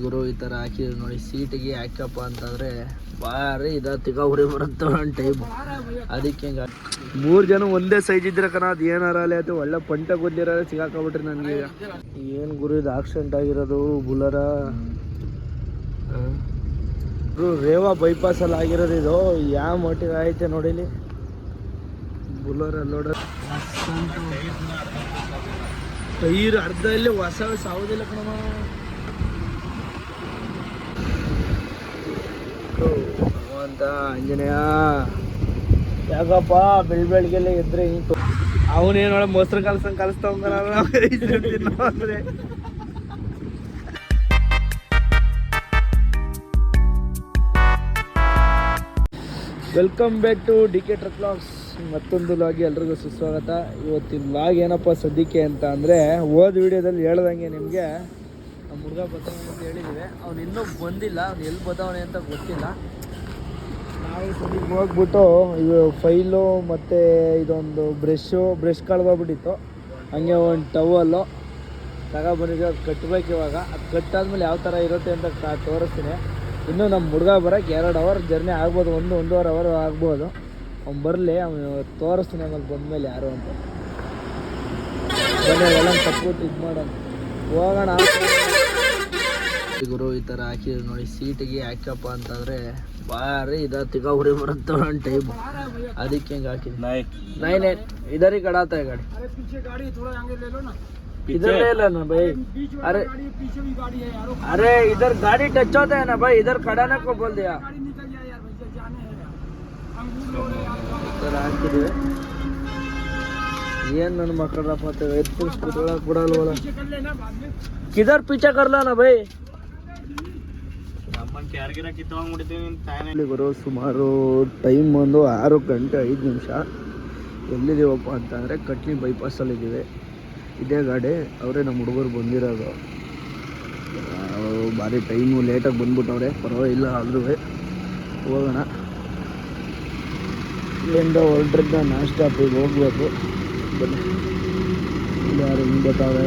ಗುರು ಈ ಥರ ಹಾಕಿದ್ರು ನೋಡಿ ಸೀಟಿಗೆ ಹಾಕಪ್ಪ ಅಂತಂದ್ರೆ ಭಾರಿ ಇದ ತಿಗ ಉರಿ ಬರುತ್ತೆ ಒಂದು ಟೈಮ್ ಅದಕ್ಕೆ ಹಿಂಗ ಮೂರು ಜನ ಒಂದೇ ಸೈಜ್ ಇದ್ರೆ ಕಣ ಅದು ಏನಾರ ಅಲ್ಲಿ ಅದು ಒಳ್ಳೆ ಪಂಟ ಗೊದ್ದಿರೋ ಸಿಗಾಕೊಬಿಟ್ರಿ ನನಗೆ ಏನು ಗುರು ಇದು ಆಕ್ಸಿಡೆಂಟ್ ಆಗಿರೋದು ಬುಲರ? ಗುರು ರೇವಾ ಬೈಪಾಸ್ ಅಲ್ಲಿ ಆಗಿರೋದು ಇದು ಯಾವ ಮಟ್ಟಿಗೆ ಐತೆ ನೋಡಿಲಿ ಬುಲರ್ ನೋಡ ಟೈರ್ ಅರ್ಧ ಇಲ್ಲಿ ಹೊಸ ಸಾವುದಿಲ್ಲ ಕಣಮ್ಮ ಭಗವಂತ ಆಂಜನೇಯ. ಯಾಕಪ್ಪ ಬೆಳ್ ಬೆಳಗ್ಗೆಲ್ಲ ಇದ್ರೆ ಹಿಂಗೆ ಅವನೇನೊಳ ಮೊಸರು ಕಲ್ಸಂಗ್ ಕಲಿಸ್ತಾವ ಅಂದ್ರೆ welcome back to D K truck logs ಮತ್ತೊಂದು ಲಾಗಿ ಎಲ್ರಿಗೂ ಸುಸ್ವಾಗತ. ಇವತ್ತಿನ ಲಾಗ್ ಏನಪ್ಪ ಸದ್ಯಕ್ಕೆ ಅಂತ ಅಂದರೆ ಹೋದ ವಿಡಿಯೋದಲ್ಲಿ ಹೇಳ್ದಂಗೆ ನಿಮಗೆ ನಮ್ಮ ಹುಡುಗ ಬರ್ತಾನೆ ಅಂತ ಹೇಳಿದ್ದೀವಿ ಅವ್ನು ಇನ್ನೂ ಬಂದಿಲ್ಲ. ಅವ್ನು ಎಲ್ಲಿ ಬರ್ತಾವನೆ ಅಂತ ಗೊತ್ತಿಲ್ಲ. ಹೋಗ್ಬಿಟ್ಟು ಇದು ಫೈಲು ಮತ್ತು ಇದೊಂದು ಬ್ರಷ್ಷು ಬ್ರಷ್ ಕಳ್ದೋಗ್ಬಿಟ್ಟಿತ್ತು ಹಂಗೆ ಒಂದು ಟವಲ್ಲು ತಗೊಬಂದಿದ್ದೆ ಅದು ಕಟ್ಬೇಕು ಇವಾಗ. ಅದು ಕಟ್ಟಾದ್ಮೇಲೆ ಯಾವ ಥರ ಇರುತ್ತೆ ಅಂತ ತೋರಿಸ್ತೀನಿ. ಇನ್ನೂ ನಮ್ಮ ಹುಡುಗ ಬರೋಕ್ಕೆ ಎರಡು ಅವರ್ ಜರ್ನಿ ಆಗ್ಬೋದು. ಒಂದು, ಒಂದೂವರೆ ಅವರ್ ಆಗ್ಬೋದು. ಅವ್ನು ಬರಲಿ. ಅವನು ತೋರಿಸ್ತೀನಿ ಆಮೇಲೆ ಬಂದಮೇಲೆ ಯಾರು ಅಂತ. ಎಲ್ಲ ತಪ್ಪು ಇದು ಮಾಡೋಣ. ಹೋಗೋಣ. ಗುರು ಈ ಥರ ಹಾಕಿದ್ರು ನೋಡಿ ಸೀಟಿಗೆ ಹಾಕಪ್ಪ ಅಂತಂದ್ರೆ ಭಾರಿ ಇದ ತಿಗ ಉರಿ ಬರುತ್ತೆ ಒಂದು ಟೈಮ್ ಅದಕ್ಕೆ ಹಿಂಗೆ ಹಾಕಿದ್ವಿ नहीं नहीं इधर ही खड़ा था ये गाड़ी अरे पीछे गाड़ी थोड़ा आगे ले लो ना इधर ले लो ना भाई बीच वाली अरे गाड़ी पीछे भी गाड़ी है यार वो अरे इधर गाड़ी टच होता है ना भाई इधर खड़ाने को बोल दिया गाड़ी निकल जाए यार भैया जाने हैं यार अंगूर लो रे यार ಈ ಥರ ಹಾಕಿದ್ವಿ ಏನು ನನ್ನ ಮಕ್ಕಳಪ್ಪ ಅಂತ ಎತ್ತು ಕುತ್ಕೊಳಕ್ ಬಿಡಲ್ವಲ್ಲ पीछे कर लेना बाद में ಕಿದರ್ ಪೀಚೆ ಕರ್ಲ ನಾ ಬೈ ಇಲ್ಲಿ ಗುರು ಸುಮಾರು ಟೈಮ್ ಒಂದು ಆರು ಗಂಟೆ ಐದು ನಿಮಿಷ. ಎಲ್ಲಿದ್ದೀವಪ್ಪ ಅಂತಂದರೆ ಕಟ್ನಿ ಬೈಪಾಸಲ್ಲಿದ್ದೀವಿ ಇದೇ ಗಾಡಿ, ಅವರೇ ನಮ್ಮ ಹುಡುಗರು ಬಂದಿರೋದು. ಭಾರಿ ಟೈಮು ಲೇಟಾಗಿ ಬಂದ್ಬಿಟ್ಟವ್ರೆ, ಪರವಾಗಿಲ್ಲ ಆದ್ರೂ ಹೋಗೋಣ. ಇಲ್ಲಿಂದ ಹೊರಟ್ರಿಂದ ನಾನ್ ಸ್ಟಾಪಿಗೆ ಹೋಗ್ಬೇಕು. ಬನ್ನಿ. ಯಾರು ಹಿಂಗೆ ಬರ್ತಾವೆ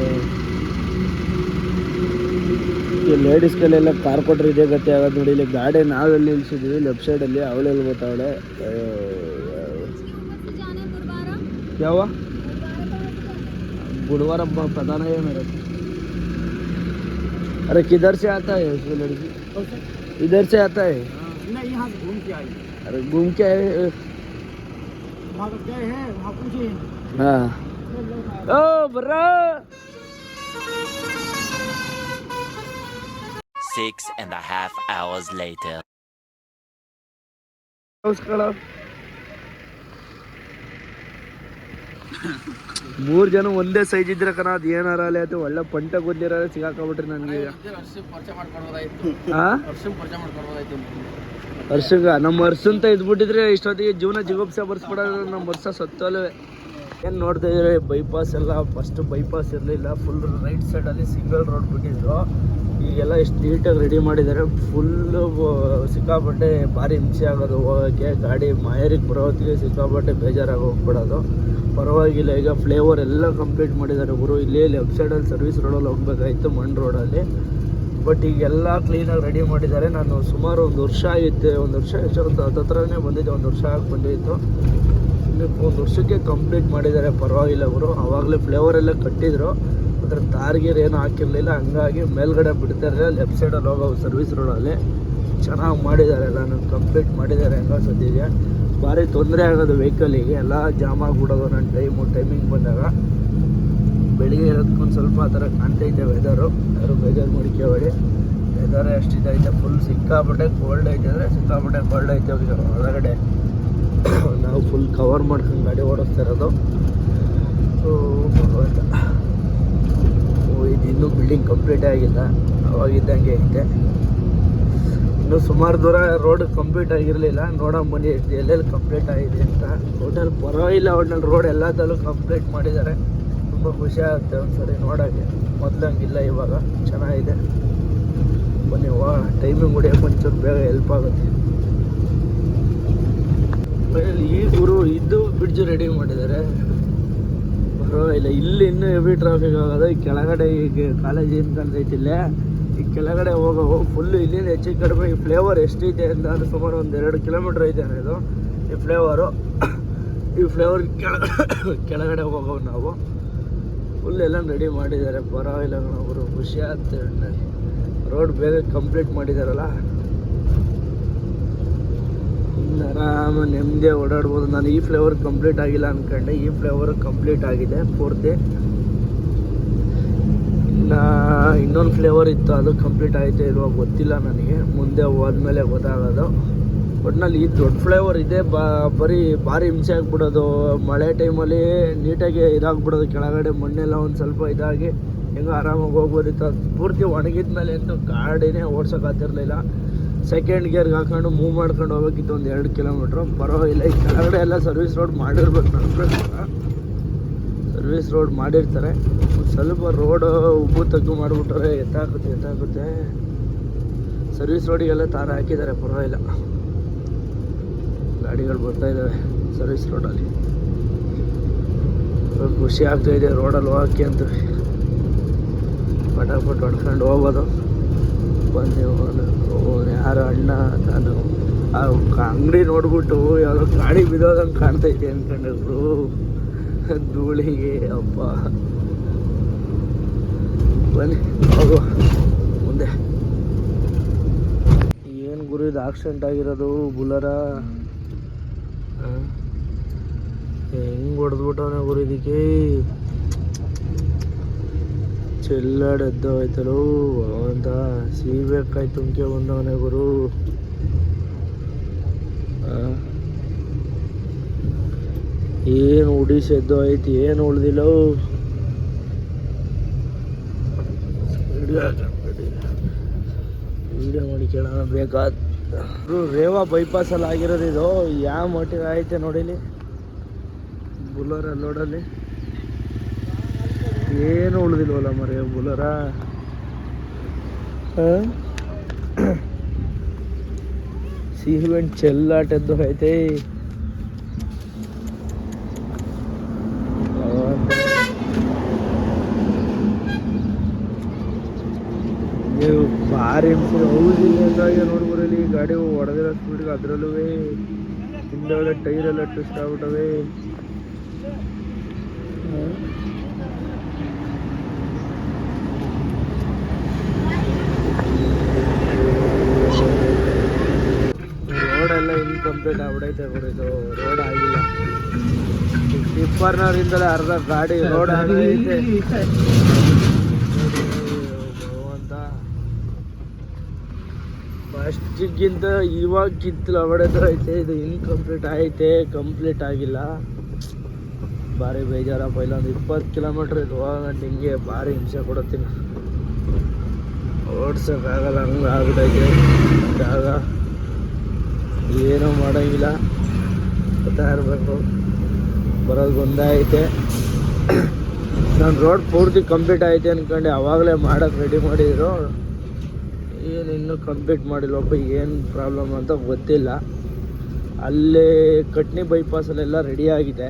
ಈ ಲೇಡೀಸ್ಗೆಲ್ಲ ಕಾರ್ ಕೊಟ್ರೆ ಇದೇ ಗತಿ ಆಗೋದು ನೋಡಿ ಇಲ್ಲಿ ಗಾಡಿ ನಾವೆಲ್ಲಿ ನಿಲ್ಸಿದ್ವಿ ಲೆಫ್ಟ್ ಸೈಡಲ್ಲಿ ಅವಳೆಲ್ಲಿ ಗೊತ್ತಾವಳೆ ಯಾವ बुधवार अब पता नहीं है मेरे को अरे किधर से आता है उसको लड़की इधर से आता है नहीं यहाँ से घूम के आई अरे घूम के आए वहाँ तक गए हैं वहाँ पूछे हाँ ओ bro Six and a half hours later. ಮೂರ್ ಜನ ಒಂದೇ ಸೈಜ್ ಇದ್ರೆ ಕಣ, ಅದ್ ಏನಾರ ಅಲ್ಲಿ ಅದು ಒಳ್ಳೆ ಪಂಟ ಗೊದ್ದಿರೋ ಸಿಗಾಕೊಬಿಟ್ರಿ ನನ್ಗೆ ಈಗ. ಹಾ ವರ್ಷಗ ನಮ್ಮ ವರ್ಷ ಅಂತ ಇದ್ಬಿಟ್ಟಿದ್ರೆ ಇಷ್ಟೊತ್ತಿಗೆ ಜೀವನ ಜಿಗುಪ್ಸೆ ಬರ್ಸ್ಬಿಡೋದು ನಮ್ಮ ವರ್ಷ ಸತ್ತೋಲ್ವೆ. ಏನು ನೋಡ್ತಾ ಇದ್ರೆ ಬೈಪಾಸ್ ಎಲ್ಲ ಫಸ್ಟ್ ಬೈಪಾಸ್ ಇರಲಿಲ್ಲ ಫುಲ್ ರೈಟ್ ಸೈಡಲ್ಲಿ ಸಿಂಗಲ್ ರೋಡ್ ಬಿಟ್ಟಿದ್ರು. ಈಗೆಲ್ಲ ಎಷ್ಟು ನೀಟಾಗಿ ರೆಡಿ ಮಾಡಿದ್ದಾರೆ. ಫುಲ್ಲು ಸಿಕ್ಕಾಪಟ್ಟೆ ಭಾರಿ ಹಿಂಸೆ ಆಗೋದು, ಹೋಗೋಕ್ಕೆ ಗಾಡಿ ಮಾಯರಿಗೆ ಬರೋತ್ತಿಗೆ ಸಿಕ್ಕಾಪಟ್ಟೆ ಬೇಜಾರಾಗಿ ಹೋಗ್ಬಿಡೋದು. ಪರವಾಗಿಲ್ಲ, ಈಗ ಫ್ಲೇವರ್ ಎಲ್ಲ ಕಂಪ್ಲೀಟ್ ಮಾಡಿದ್ದಾರೆ ಗುರು. ಇಲ್ಲಿ ಲೆಫ್ಟ್ ಸೈಡಲ್ಲಿ ಸರ್ವಿಸ್ ರೋಡಲ್ಲಿ ಹೋಗ್ಬೇಕಾಗಿತ್ತು ಮಣ್ ರೋಡಲ್ಲಿ ಬಟ್ ಈಗೆಲ್ಲ ಕ್ಲೀನಾಗಿ ರೆಡಿ ಮಾಡಿದ್ದಾರೆ. ನಾನು ಸುಮಾರು ಒಂದು ವರ್ಷ ಆಗಿತ್ತು, ಒಂದು ವರ್ಷ ಎಷ್ಟೊಂದು ಹತ್ತತ್ರನೇ ಬಂದಿದ್ದೆ, ಒಂದು ವರ್ಷ ಆಗಿ ಬಂದಿತ್ತು. ಇನ್ನು ಒಂದು ವರ್ಷಕ್ಕೆ ಕಂಪ್ಲೀಟ್ ಮಾಡಿದ್ದಾರೆ. ಪರವಾಗಿಲ್ಲ ಅವರು ಆವಾಗಲೇ ಫ್ಲೇವರ್ ಎಲ್ಲ ಕಟ್ಟಿದ್ರು. ಅದರ ತಾರ್ಗೀರ್ ಏನೂ ಹಾಕಿರಲಿಲ್ಲ. ಹಂಗಾಗಿ ಮೇಲ್ಗಡೆ ಬಿಡ್ತಾರೆ ಲೆಫ್ಟ್ ಸೈಡಲ್ಲಿ ಹೋಗೋ ಸರ್ವಿಸ್ ರೋಡಲ್ಲಿ ಚೆನ್ನಾಗಿ ಮಾಡಿದ್ದಾರೆ. ಎಲ್ಲ ಕಂಪ್ಲೀಟ್ ಮಾಡಿದ್ದಾರೆ ಹೆಂಗೋ ಸದ್ಯಗೆ ಭಾರಿ ತೊಂದರೆ ಆಗೋದು ವೆಹಿಕಲಿಗೆ ಎಲ್ಲ ಜಾಮ್ ಆಗಿಬಿಡೋದು. ನನ್ನ ಟೈಮು ಟೈಮಿಂಗ್ ಬಂದಾಗ. ಬೆಳಿಗ್ಗೆ ಇರೋದಕ್ಕೊಂದು ಸ್ವಲ್ಪ ಆ ಥರ ಕಾಣ್ತೈತೆ ವೆದರು ಯಾರು ಬೇಜಾರು ಮುಡಿಕೇಬೇಡಿ ವೆದರ್ ಅಷ್ಟಿದೈತೆ ಫುಲ್ ಸಿಕ್ಕಾಪಟ್ಟೆ ಕೋಲ್ಡ್ ಐತೆ ಅಂದರೆ ಸಿಕ್ಕಾಪಟ್ಟೆ ಕೋಲ್ಡ್ ಐತೆ. ಹೊರಗಡೆ ನಾವು ಫುಲ್ ಕವರ್ ಮಾಡ್ಕೊಂಡು ಗಾಡಿ ಓಡಿಸ್ತಾ ಇರೋದು. ಇದು ಇನ್ನೂ ಬಿಲ್ಡಿಂಗ್ ಕಂಪ್ಲೀಟ್ ಆಗಿಲ್ಲ. ಅವಾಗಿದ್ದಂಗೆ ಐತೆ. ಇನ್ನೂ ಸುಮಾರು ದೂರ ರೋಡ್ ಕಂಪ್ಲೀಟ್ ಆಗಿರಲಿಲ್ಲ. ನೋಡೋಣ ಬನ್ನಿ ಎಲ್ಲೆಲ್ಲಿ ಕಂಪ್ಲೀಟ್ ಆಗಿದೆ ಅಂತ. ಟೋಟಲ್ ಪರವಾಗಿಲ್ಲ ಹೋಟೆಲ್ ರೋಡ್ ಎಲ್ಲದಲ್ಲೂ ಕಂಪ್ಲೀಟ್ ಮಾಡಿದ್ದಾರೆ. ತುಂಬ ಖುಷಿ ಆಗುತ್ತೆ ಒಂದ್ಸರಿ ನೋಡೋಕ್ಕೆ. ಮೊದಲಂಗಿಲ್ಲ ಇವಾಗ ಚೆನ್ನಾಗಿದೆ. ಬನ್ನಿ, ವಾ ಟೈಮಿಂಗ್ ಹೊಡಿಯೋಕೆ ಒಂಚೂರು ಬೇಗ ಹೆಲ್ಪ್ ಆಗುತ್ತೆ. ಈ ಗುರು ಇದು ಬ್ರಿಡ್ಜ್ ರೆಡಿ ಮಾಡಿದ್ದಾರೆ. ಪರವಾಗಿಲ್ಲ, ಇಲ್ಲಿ ಇನ್ನೂ ಹೆವಿ ಟ್ರಾಫಿಕ್ ಆಗೋದು. ಈ ಕೆಳಗಡೆ ಈಗ ಕಾಲೇಜ್ ಏನು ಕಾಣ್ತೈತಿ ಇಲ್ಲೇ? ಈ ಕೆಳಗಡೆ ಹೋಗೋ ಫುಲ್ ಇಲ್ಲಿಂದ ಹೆಚ್ಚು ಕಡಿಮೆ ಈ ಫ್ಲೇವರ್ ಎಷ್ಟಿದೆ ಅಂತ ಅಂದ್ರೆ ಸುಮಾರು ಒಂದು ಎರಡು ಕಿಲೋಮೀಟ್ರ್ ಐತೆ ಇದು. ಈ ಫ್ಲೇವರು ಈ ಫ್ಲೇವರ್ ಕೆಳಗಡೆ ಕೆಳಗಡೆ ಹೋಗೋ ನಾವು. ಫುಲ್ ಎಲ್ಲ ರೆಡಿ ಮಾಡಿದ್ದಾರೆ. ಪರವಾಗಿಲ್ಲ ಅವರು ಖುಷಿ ಆಗ್ತದೆ ರೋಡ್ ಬೇಗ ಕಂಪ್ಲೀಟ್ ಮಾಡಿದಾರಲ್ಲ? ಆರಾಮ ನೆಮ್ಮದಿ ಓಡಾಡ್ಬೋದು. ನಾನು ಈ ಫ್ಲೇವರ್ ಕಂಪ್ಲೀಟ್ ಆಗಿಲ್ಲ ಅನ್ಕೊಂಡೆ. ಈ ಫ್ಲೇವರ್ ಕಂಪ್ಲೀಟ್ ಆಗಿದೆ. ಪೂರ್ತಿ. ಇನ್ನು ಇನ್ನೊಂದು ಫ್ಲೇವರ್ ಇತ್ತು. ಅದು ಕಂಪ್ಲೀಟ್ ಆಯಿತು ಇಲ್ವೋ ಗೊತ್ತಿಲ್ಲ ನನಗೆ. ಮುಂದೆ ಹೋದ್ಮೇಲೆ ಗೊತ್ತಾಗೋದು. ಒಟ್ನಲ್ಲಿ ಈ ದೊಡ್ಡ ಫ್ಲೇವರ್ ಇದೆ. ಬಾ, ಬರೀ ಭಾರಿ ಹಿಂಸೆ ಆಗ್ಬಿಡೋದು. ಮಳೆ ಟೈಮಲ್ಲಿ ನೀಟಾಗಿ ಇದಾಗ್ಬಿಡೋದು. ಕೆಳಗಡೆ ಮಣ್ಣೆಲ್ಲ ಒಂದು ಸ್ವಲ್ಪ ಇದಾಗಿ ಹೆಂಗೋ ಆರಾಮಾಗಿ ಹೋಗ್ಬೋದಿತ್ತು. ಅದು ಪೂರ್ತಿ ಒಣಗಿದ ಮೇಲೆ ಅಂತೂ ಗಾಡಿನೇ ಓಡ್ಸೋಕ್ಕಾಗ್ತಿರ್ಲಿಲ್ಲ ಸೆಕೆಂಡ್ ಗೇರ್ಗೆ ಹಾಕೊಂಡು ಮೂವ್ ಮಾಡ್ಕೊಂಡು ಹೋಗ್ಬೇಕಿತ್ತು ಒಂದು ಎರಡು ಕಿಲೋಮೀಟ್ರು ಪರವಾಗಿಲ್ಲ, ಈ ಕೆಳಗಡೆ ಎಲ್ಲ ಸರ್ವಿಸ್ ರೋಡ್ ಮಾಡಿರ್ಬೇಕು ನನ್ನ ಪ್ರಕಾರ ಸರ್ವಿಸ್ ರೋಡ್ ಮಾಡಿರ್ತಾರೆ. ಸ್ವಲ್ಪ ರೋಡು ಉಬ್ಬು ತಗ್ಗು ಮಾಡಿಬಿಟ್ರೆ ಎತ್ತಾಗುತ್ತೆ ಎತ್ತಾಗುತ್ತೆ. ಸರ್ವಿಸ್ ರೋಡಿಗೆಲ್ಲ ತಾರ ಹಾಕಿದ್ದಾರೆ, ಪರವಾಗಿಲ್ಲ. ಗಾಡಿಗಳು ಬರ್ತಾ ಇದ್ದಾವೆ ಸರ್ವಿಸ್ ರೋಡಲ್ಲಿ ಖುಷಿ ಆಗ್ತಾ ಇದೆ ರೋಡಲ್ಲಿ ಹೋಗೋಕ್ಕೆ ಅಂತ. ಪಟಾಪಟ್ ಹೊಡ್ಕೊಂಡು ಹೋಗೋದು. ಬಂದು ಯಾರು ಅಣ್ಣ ನಾನು ಆ ಅಂಗಡಿ ನೋಡ್ಬಿಟ್ಟು ಯಾವುದೋ ಗಾಡಿ ಬಿದ್ದೋದಂಗೆ ಕಾಣ್ತೈತೆ ಅಂದ್ಕೊಂಡಿದ್ರು ಧೂಳಿಗೆ, ಅಪ್ಪ. ಬನ್ನಿ, ಹೋಗುವ. ಮುಂದೆ. ಏನು ಗುರು, ಇದು ಆಕ್ಸಿಡೆಂಟ್ ಆಗಿರೋದು, ಬುಲರ? ಹೆಂಗೆ ಹೊಡೆದ್ಬಿಟ್ಟವನೇ ಗುರು ಇದಕ್ಕೆ. ಚೆಲ್ಲಾಡ್ ಅವಂತ ಅಂತ ಸೀಬೇಕಾಯ್ ತುಮ್ಕೆ ಬಂದವನೆ ಗುರು? ಏನು ಉಡಿಸೆದ್ದು ಐತಿ ಏನು ಉಳ್ದಿಲ್ಲ? ವಿಡಿಯೋ ಮಾಡಿ ಕೇಳೋಣ, ಬೇಕಾದ. ರೇವಾ ಬೈಪಾಸ್ ಅಲ್ಲಿ ಆಗಿರೋದು ಇದು. ಯಾವ ಮಟ್ಟಿಗೆ ಐತೆ ನೋಡಿಲಿ? ಬುಲರ ಲೋಡಲ್ಲಿ ಏನು ಉಳಿದಿಲ್ವಲ್ಲ ಮರೆಯ ಬುಲರ? ಸಿಹಿವೆಂಟ್ ಚೆಲ್ಲಾಟದ್ದು ಐತೆ ಭಾರಿ ಹೌದಿಲ್ಲ ನೋಡ್ಬರಲ್ಲಿ ಗಾಡಿ ಹೊಡೆದಿರೋ ಸ್ಪೀಡ್ಗೆ ಅದರಲ್ಲೂ ಹಿಂದೆ ಟೈರ್ ಎಲ್ಲ ಟ್ವಿಸ್ಟ್ ಆಗ್ಬಿಟ್ಟವೆ. ಇನ್ಕಂಪ್ಲೀಟ್ ಆಗ್ಬಿಡೈತೆ ಗುರು ಇದು ರೋಡ್ ಆಗಿಲ್ಲ. ಟಿಪ್ಪರ್ನವರಿಂದಲೇ ಅರ್ಧ ಗಾಡಿ ರೋಡ್ ಆಗೈತೆ ಭಗವಂತ ಫಸ್ಟಿಗಿಂತ ಇವಾಗ ಕಿತ್ತಲು ಹೊಡೆದು ಐತೆ ಇದು ಇನ್ಕಂಪ್ಲೀಟ್ ಐತೆ ಕಂಪ್ಲೀಟ್ ಆಗಿಲ್ಲ. ಭಾರಿ ಬೇಜಾರಪ್ಪ ಇಲ್ಲೊಂದು ಇಪ್ಪತ್ತು ಕಿಲೋಮೀಟ್ರ್ ಇದು ಹೋಗಂಡು ಹಿಂಗೆ ಭಾರಿ ಹಿಂಸೆ ಕೊಡತ್ತೀನಿ. ಓಡ್ಸೋಕ್ಕಾಗಲ್ಲ ಹಂಗೆ ಆಗ್ಬಿಟ್ಟೈತೆ ಜಾಗ. ಏನೂ ಮಾಡೋಂಗಿಲ್ಲ. ಬರ್ತಾ ಇರಬೇಕು ಬರೋದು ಒಂದೈತೆ ನಾನು ರೋಡ್ ಪೂರ್ತಿ ಕಂಪ್ಲೀಟ್ ಐತೆ ಅಂದ್ಕೊಂಡು ಆವಾಗಲೇ ಮಾಡೋಕ್ಕೆ ರೆಡಿ ಮಾಡಿದ್ರು. ಏನು ಇನ್ನೂ ಕಂಪ್ಲೀಟ್ ಮಾಡಿಲ್ಲಪ್ಪ ಏನು ಪ್ರಾಬ್ಲಮ್ ಅಂತ ಗೊತ್ತಿಲ್ಲ. ಅಲ್ಲೇ ಕಟ್ನಿ ಬೈಪಾಸಲ್ಲೆಲ್ಲ ರೆಡಿ ಆಗಿದೆ.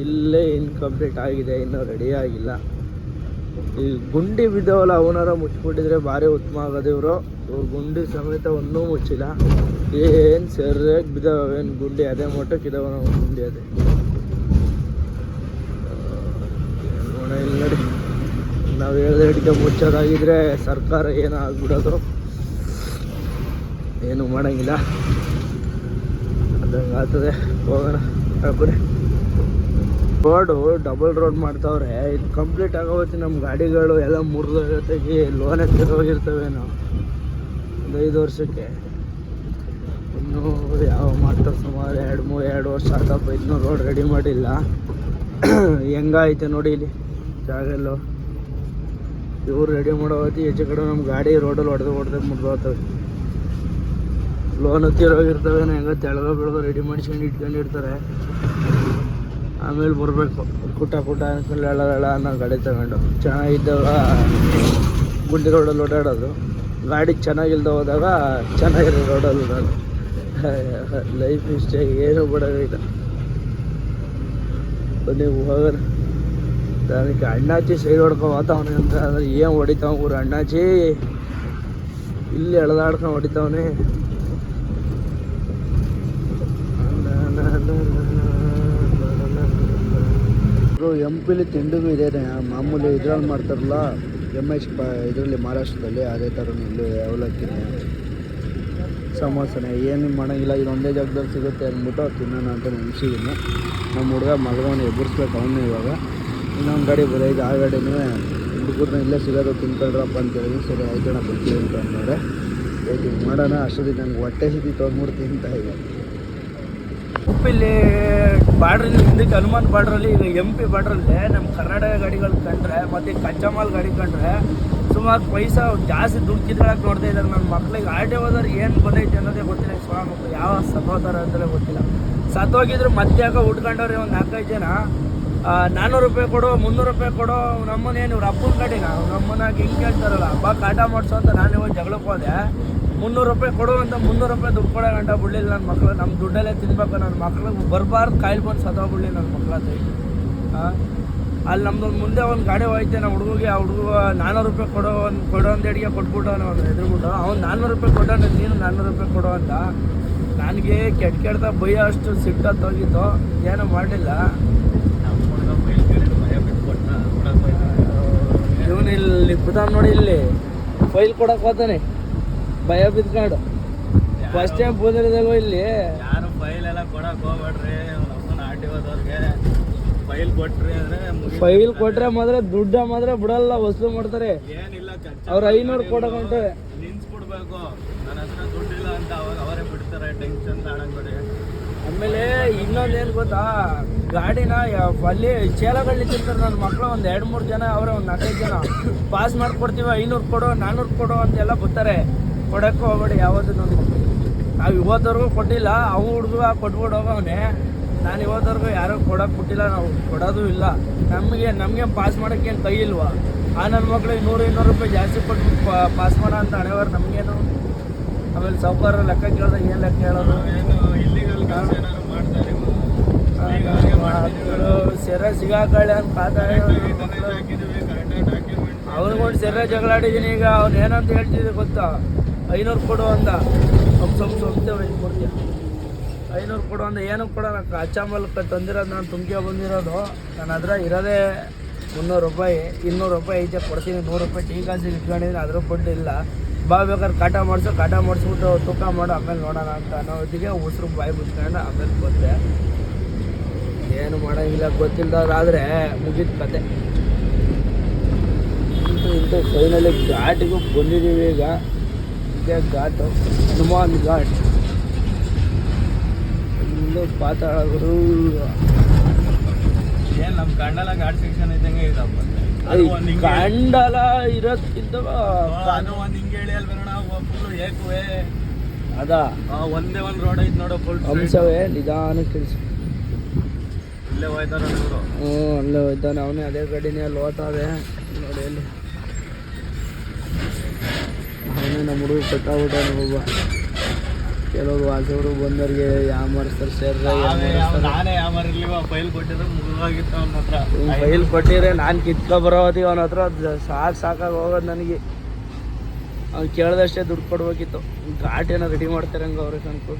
ಇಲ್ಲೇ ಇನ್ಕಂಪ್ಲೀಟ್ ಆಗಿದೆ. ಇನ್ನೂ ರೆಡಿ ಆಗಿಲ್ಲ. ಈ ಗುಂಡಿ ಬಿದ್ದವಲ್ಲ, ಅವನಾರ ಮುಚ್ಚಿಬಿಟ್ಟಿದ್ರೆ ಭಾರಿ ಉತ್ತಮ ಆಗೋದು ಇವರು. ಇವ್ರು ಗುಂಡಿ ಸಮೇತ ಒಂದೂ ಮುಚ್ಚಿಲ್ಲ. ಏನು ಸರಿಯಾಗಿ ಬಿದ್ದಾವೆ ಏನು ಗುಂಡಿ, ಅದೇ ಮಟ್ಟಕ್ಕೆ ಇದಾವ ಗುಂಡಿ ಅದೇ. ನೋಡ ಇಲ್ಲಿ ನೋಡಿ. ನಾವು ಹೇಳ್ದೆ ಹಿಡಿಕೆ ಮುಚ್ಚೋದಾಗಿದ್ರೆ ಸರ್ಕಾರ ಏನೋ ಆಗ್ಬಿಡೋದು? ಏನು ಮಾಡೋಂಗಿಲ್ಲ. ಅದಂಗೆ ಆಗ್ತದೆ. ಹೋಗೋಣ. ಹಾಕೋಣ ರೋಡು ಡಬಲ್ ರೋಡ್ ಮಾಡ್ತಾವ್ರೆ, ಇದು ಕಂಪ್ಲೀಟ್ ಆಗೋವತ್ತಿ ನಮ್ಮ ಗಾಡಿಗಳು, ಎಲ್ಲ ಮುರಿದೋಗತ್ತೆಗೆ ಲೋನ್ ಹೋಗಿರ್ತವೆ ನಾವು. ಒಂದು ಐದು ವರ್ಷಕ್ಕೆ. ಇನ್ನೂ ಯಾವ ಮಾಡ್ತಾರೆ ಸುಮಾರು ಎರಡು ಮೂರು ಎರಡು ವರ್ಷ ಆತಪ್ಪ, ಇನ್ನೂ ರೋಡ್ ರೆಡಿ ಮಾಡಿಲ್ಲ. ಹೆಂಗೈತೆ ನೋಡಿ ಇಲ್ಲಿ, ಜಾಗ ಎಲ್ಲ. ಇವ್ರು ರೆಡಿ ಮಾಡೋವತ್ತಿ ಹೆಚ್ಚು ಕಡೆ ನಮ್ಮ ಗಾಡಿ ರೋಡಲ್ಲಿ ಹೊಡೆದು ಹೊಡೆದು ಮುರಿದೋಗ್ತವೆ. ಲೋನ್ ಹತ್ತಿರೋಗಿರ್ತವೆ ಹೆಂಗ ತೆಳಗ, ಬೆಳಗ ರೆಡಿ ಮಾಡ್ಸ್ಕೊಂಡು ಇಟ್ಕೊಂಡಿರ್ತಾರೆ. ಆಮೇಲೆ ಬರಬೇಕು. ಕುಟ ಕುಟ ಅನ್ಕೊಂಡು ಅನ್ನೋ ಗಾಡಿ ತಗೊಂಡು. ಚೆನ್ನಾಗಿದ್ದಾಗ ಗುಂಡಿ ರೋಡಲ್ಲಿ ಓಡಾಡೋದು. ಗಾಡಿ ಚೆನ್ನಾಗಿಲ್ದ ಹೋದಾಗ ಚೆನ್ನಾಗಿರೋ ರೋಡಲ್ಲಿ ನಾನು. ಲೈಫ್ ಮಿಸ್ಟೇಕ್ ಏನು ಬಿಡೋದಿಲ್ಲ. ನೀವು ಹೋಗೋಣ. ಅದಕ್ಕೆ ಅಣ್ಣಾಚಿ ಸೈಡ್ ಹೊಡ್ಕೊಂಡು ಹೋಗ್ತಾವನೆ ಅಂತ ಅಂದ್ರೆ ಏನು ಹೊಡಿತಾವ ಊರು ಅಣ್ಣಾಚಿ? ಇಲ್ಲಿ ಎಳೆದಾಡ್ಕೊಂಡು ಹೊಡಿತಾವನೆ. ಎಂ ಪಿಲಿ ತಿಂಡಿಗೂ ಇದೆ ಮಾಮೂಲಿ ಇದ್ರಲ್ಲಿ ಮಾಡ್ತಾರಲ್ಲ ಎಂ ಎಚ್ ಪ ಇದರಲ್ಲಿ ಮಹಾರಾಷ್ಟ್ರದಲ್ಲಿ ಅದೇ ಥರ ಇಲ್ಲಿ ಅವಲಕ್ಕಿನೇ ಸಮೋಸನೆ. ಏನು ಮಾಡೋಂಗಿಲ್ಲ ಒಂದೇ ಜಾಗದಲ್ಲಿ ಸಿಗುತ್ತೆ ಅಂದ್ಬಿಟ್ಟು ತಿನ್ನೋಣ ಅಂತ ನೆನೆಸಿದ್ದೀನಿ ನಮ್ಮ ಹುಡುಗ ಮಲ್ಗವನ್ನ ಎಬ್ಬರಿಸ್ಬೇಕು ಅವನು ಇವಾಗ. ಇನ್ನೊಂದು ಗಾಡಿ ಈಗ ಆ ಗಾಡಿನೂ ಹುಡುಗರನ್ನ ಇಲ್ಲೇ ಸಿಗೋದು ತಿನ್ಕೊಂಡ್ರಪ್ಪ ಅಂತ ಸರಿ ಆಯ್ತಣ್ಣ, ಬರ್ತೀವಿ ಅಂತ ಅಂದರೆ ಮಾಡೋಣ, ಅಷ್ಟೊತ್ತಿಗೆ ನನಗೆ ಹೊಟ್ಟೆ ಸಿದ್ದಿ ಅಂತ ತಿಂತಾ ಉಪ್ಪಿಲ್ಲಿ ಬಾರ್ಡ್ರಲ್ಲಿ ಹಿಂದಕ್ಕೆ ಹನುಮಾನ್ ಬಾರ್ಡ್ರಲ್ಲಿ ಈಗ ಎಂ ಪಿ ಬಾರ್ಡ್ರಲ್ಲಿ ನಮ್ಮ ಕರ್ನಾಟಕ ಗಾಡಿಗಳು ಕಂಡ್ರೆ, ಮತ್ತು ಕಚ್ಚಾ ಮಾಲ್ ಗಾಡಿ ಕಂಡ್ರೆ, ಸುಮಾರು ಪೈಸಾ ಜಾಸ್ತಿ ದುಡ್ಡು ಕಿತ್ಕೊಳಕ್ಕೆ ನೋಡ್ತಾ ಇದ್ದಾರೆ ನನ್ನ ಮಕ್ಳಿಗೆ. ಆಟೋ ಟಿ ಹೋದ್ರೆ ಏನು ಬಂದೈತೆ ಅನ್ನೋದೇ ಗೊತ್ತಿಲ್ಲ ಸ್ವಾಮಿ ಯಾವ ಸತ್ತೋತಾರ ಅಂತಲೇ ಗೊತ್ತಿಲ್ಲ. ಸತ್ತೋಗಿದ್ರು ಮತ್ತೆ ಯಾಕೋ ಉಟ್ಕೊಂಡವ್ರೆ ಒಂದು ನಾಲ್ಕೈದು ಜನ. ನಾನ್ನೂರು ರೂಪಾಯಿ ಕೊಡು, ಮುನ್ನೂರು ರೂಪಾಯಿ ಕೊಡು ನಮ್ಮನೇನು ಇವ್ರ ಅಪ್ಪನ ಗಾಡಿನ? ನಮ್ಮನ್ನಾಗಿ ಹಿಂಗೆ ಕೇಳ್ತಾರಲ್ಲ ಹಬ್ಬ ಕಾಟ ಮಾಡಿಸೋ ಅಂತ ನಾನು ಇವಾಗ ಜಗಳಕ್ಕೆ ಹೋದೆ. ಮುನ್ನೂರು ರೂಪಾಯಿ ಕೊಡು ಅಂತ ಮುನ್ನೂರು ರೂಪಾಯಿ ದುಡ್ಡು ಕೊಡೋ ಗಂಟ ಬಿಡ್ಲಿಲ್ಲ ನನ್ನ ಮಕ್ಕಳು ನಮ್ಮ ದುಡ್ಡಲ್ಲೇ ತಿನ್ಬೇಕು ನನ್ನ ಮಕ್ಳಿಗೆ ಬರಬಾರ್ದು, ಕಾಯಿಲೆ ಬಂದು ಸತ್ತೋಗ್ಬಿಡ್ಲಿ ನನ್ನ ಮಕ್ಳ ಹಾಂ ಅಲ್ಲಿ ನಮ್ದು ಮುಂದೆ ಒಂದು ಗಾಡಿ ಹೋಯ್ತೆ ನಮ್ಮ ಹುಡುಗಿಗೆ, ಆ ಹುಡುಗ ನಾನ್ನೂರು ರೂಪಾಯಿ ಕೊಡೋ ಒಂದು ಕೊಡೋ ಒಂದು ಅಡಿಗೆ ಕೊಟ್ಬಿಟ್ಟು ಅವನು ಎದುರುಬಿಟ್ಟು ಅವ್ನು ನಾನ್ನೂರು ರೂಪಾಯಿ ಕೊಡೋ ನೀನು ನಾನ್ನೂರು ರೂಪಾಯಿ ಕೊಡೋ ಅಂತ. ನನಗೆ ಕೆಟ್ಟ ಕೆಡ್ದ ಬೈಯೋ ಅಷ್ಟು ಸಿಟ್ಟತ್ತು ಹೋಗಿತ್ತು ಏನೂ ಮಾಡಲಿಲ್ಲ. ಇವನು ಇಲ್ಲಿ ನೋಡಿ ಇಲ್ಲಿ. ಫೈಲ್ ಕೊಡೋಕೆ ಹೋತಾನೆ ಭಯ ಬಿದ್ಕೊಂಡು ಫಸ್ಟ್ ಟೈಮ್ ಬಂದಿರೋದಾಗ ಇಲ್ಲಿ. ಯಾರು ಫೈಲ್ ಎಲ್ಲ ಕೊಡಕ್ ಹೋಗ್ಬೇಡ್ರಿ ಫೈಲ್ ಕೊಟ್ರಿ ಅಂದ್ರೆ ಫೈಲ್ ಕೊಟ್ರೆ ಮಾತ್ರ ದುಡ್ಡ ಮಾತ್ರ ಬಿಡಲ್ಲ ವಸೂಲು ಮಾಡ್ತಾರೆ. ಏನಿಲ್ಲ ಅವ್ರ ಐನೂರು ಕೊಡಕಂటే ನಿನ್ಸ್ಬಿಡ್ಬೇಕು ನನ್ನ ಹತ್ರ ದುಡ್ಡಿಲ್ಲ ಅಂತ ಅವಾಗ ಅವರೇ ಬಿಡ್ತಾರೆ ಟೆನ್ಷನ್ ತಾಣಬೇಡಿ ಆಮೇಲೆ ಇನ್ನೊಂದೇನು ಗೊತ್ತಾ? ಗಾಡಿನ ಅಲ್ಲಿ ಚೇಲಗಳಲ್ಲಿ ತಿಂತಾರೆ ನನ್ನ ಮಕ್ಕಳು ಒಂದು ಎರಡು ಮೂರು ಜನ ಅವರೇ ಒಂದು ನಾಲ್ಕೈದು ಜನ. ಪಾಸ್ ಮಾಡ್ಕೊಡ್ತೀವಿ ಐನೂರು ಕೊಡು ನಾನ್ನೂರು ಕೊಡು ಅಂತೆಲ್ಲ ಬರ್ತಾರೆ. ಕೊಡೋಕ್ಕೆ ಹೋಗ್ಬೇಡಿ ಯಾವತ್ತೂ ಮಕ್ಕಳು ನಾವು ಇವತ್ತವರೆಗೂ ಕೊಟ್ಟಿಲ್ಲ ಅವು ಹುಡುಗ ಕೊಟ್ಬಿಟ್ಟು ಹೋಗವನೆ. ನಾನು ಇವತ್ತವರೆಗೂ ಯಾರೂ ಕೊಡೋಕೆ ಬಿಟ್ಟಿಲ್ಲ ನಾವು ಕೊಡೋದು ಇಲ್ಲ. ನಮಗೆ ನಮಗೆ ಪಾಸ್ ಮಾಡೋಕ್ಕೇನು ಕೈ ಇಲ್ವಾ? ಆ ನನ್ನ ಮಕ್ಳಿಗೆ ನೂರು ಇನ್ನೂರು ರೂಪಾಯಿ ಜಾಸ್ತಿ ಕೊಟ್ಟು ಪಾಸ್ ಮಾಡೋ ಅಂತ ಹಣೆವರು ನಮಗೇನು? ಆಮೇಲೆ ಸಾವುಕಾರ ಲೆಕ್ಕ ಕೇಳಿದಾಗ ಏನು ಲೆಕ್ಕ ಹೇಳೋದು? ಸೆರೆ ಸಿಗಾಕಳೆ ಅಂತ ಕಾತಾರೆ ಅವ್ರಿಗೊಂದು ಸೆರೆ ಜಗಳಾಡಿದ್ದೀನಿ ಈಗ ಅವ್ನು ಏನಂತ ಹೇಳ್ತಿದ್ದೆ ಗೊತ್ತಾ? ಐನೂರು ಕೊಡು ಅಂದ. ಸ್ವಲ್ಪ ಸ್ವಲ್ಪ ಕೊಡ್ತೀಯ? ಐನೂರು ಕೊಡು ಅಂದ. ಏನು ಕೊಡೋಣ ಕಚ್ಚಾ ಮಾಲಕ್ಕೆ ತಂದಿರೋದು ನಾನು ತುಂಬ್ಕೆ ಬಂದಿರೋದು. ನಾನು ಅದರ ಇರೋದೇ ಮುನ್ನೂರು ರೂಪಾಯಿ, ಇನ್ನೂರು ರೂಪಾಯಿ ಐತೆ, ಕೊಡ್ತೀನಿ, ನೂರು ರೂಪಾಯಿ ಟೀ ಕಾಸಿಗೆ ಇಟ್ಕೊಂಡಿದ್ದೀನಿ, ಅದ್ರ ಕೊಟ್ಟು ಇಲ್ಲ ಬಾ ಬೇಕಾದ್ರೆ ಕಾಟ ಮಾಡಿಸು, ಕಾಟ ಮಾಡಿಸ್ಬಿಟ್ಟು ತೂಕ ಮಾಡು, ಆಮೇಲೆ ನೋಡೋಣ ಅಂತ ಅನ್ನೋ ಹೊತ್ತಿಗೆ ಉಸಿರು ಬಾಯಿ ಮುಚ್ಕೊಂಡು ಆಮೇಲೆ ಬಂದೆ. ಏನು ಮಾಡೋಂಗಿಲ್ಲ ಗೊತ್ತಿಲ್ಲದಾದ್ರೆ ಮುಗಿದ ಕತೆ. ಇಂಥ ಇಂಥ ಫೈನಲಿ ಘಾಟಿಗೂ ಬಂದಿದ್ದೀವಿ ಈಗ. ಇದೇ ಘಾಟು. ಹನುಮಾನ್ ಘಾಟ್. ಇಲ್ಲೂ ಪಾತಾಳಗಳು. ಏನ್ ನಮ್ ಕಂಡಲ ಘಾಟ್ ಸೆಕ್ಷನ್ ಇದ್ದಂಗೆ ಇದಪ್ಪ ಕಂಡಲ ಇರೋದ್ಕಿಂತ ನಾನು ಒಂದು ಹಿಂಗೆ ಹೇಳಿ ಅಲ್ಲಿ ಬರೋಣ ಫುಲ್ ಏಕುವೆ ಅದ. ಒಂದೇ ಒಂದು ರೋಡ್ ಐತೆ ನೋಡು ಫುಲ್ ಅಂಶವೇ ನಿಧಾನ ಕೆಲಸ. ಇಲ್ಲೇ ಹೋಯ್ತಾರ ಇವರು. ಹ್ಞೂ ಅಲ್ಲೇ ಹೋಯ್ತಾನೆ ಅವನೇ ಅದೇ ಗಾಡಿನೇ ಅಲ್ಲಿ ಹೋಗ್ತಾವೆ ನೋಡಿ ಅಲ್ಲಿ ನಮ್ಮ ಹುಡುಗ ಕಟ್ಟಾಗ್ಬಿಟ್ಟಾನೆ ಒಬ್ಬ ಕೆಲವರು ವಾಸವರು ಬಂದವ್ರಿಗೆ ಯಾವ ಮಾಡಿಸ್ತಾರೆ ಸರ್ ಫೈಲ್ ಕೊಟ್ಟಿದ್ರೆ ನಾನು ಕಿತ್ಕೊ ಬರೋದಿ ಅವನ ಹತ್ರ ಸಾಕು ಸಾಕಾಗಿ ಹೋಗೋದು ನನಗೆ. ಅವ್ನು ಕೇಳ್ದಷ್ಟೇ ದುಡ್ಡು ಕೊಡ್ಬೇಕಿತ್ತು. ಘಾಟ್ ಏನೋ ರೆಡಿ ಮಾಡ್ತಾರೆ ಹಂಗೆ ಅವ್ರಿಗೆ ಕಣ್ಕು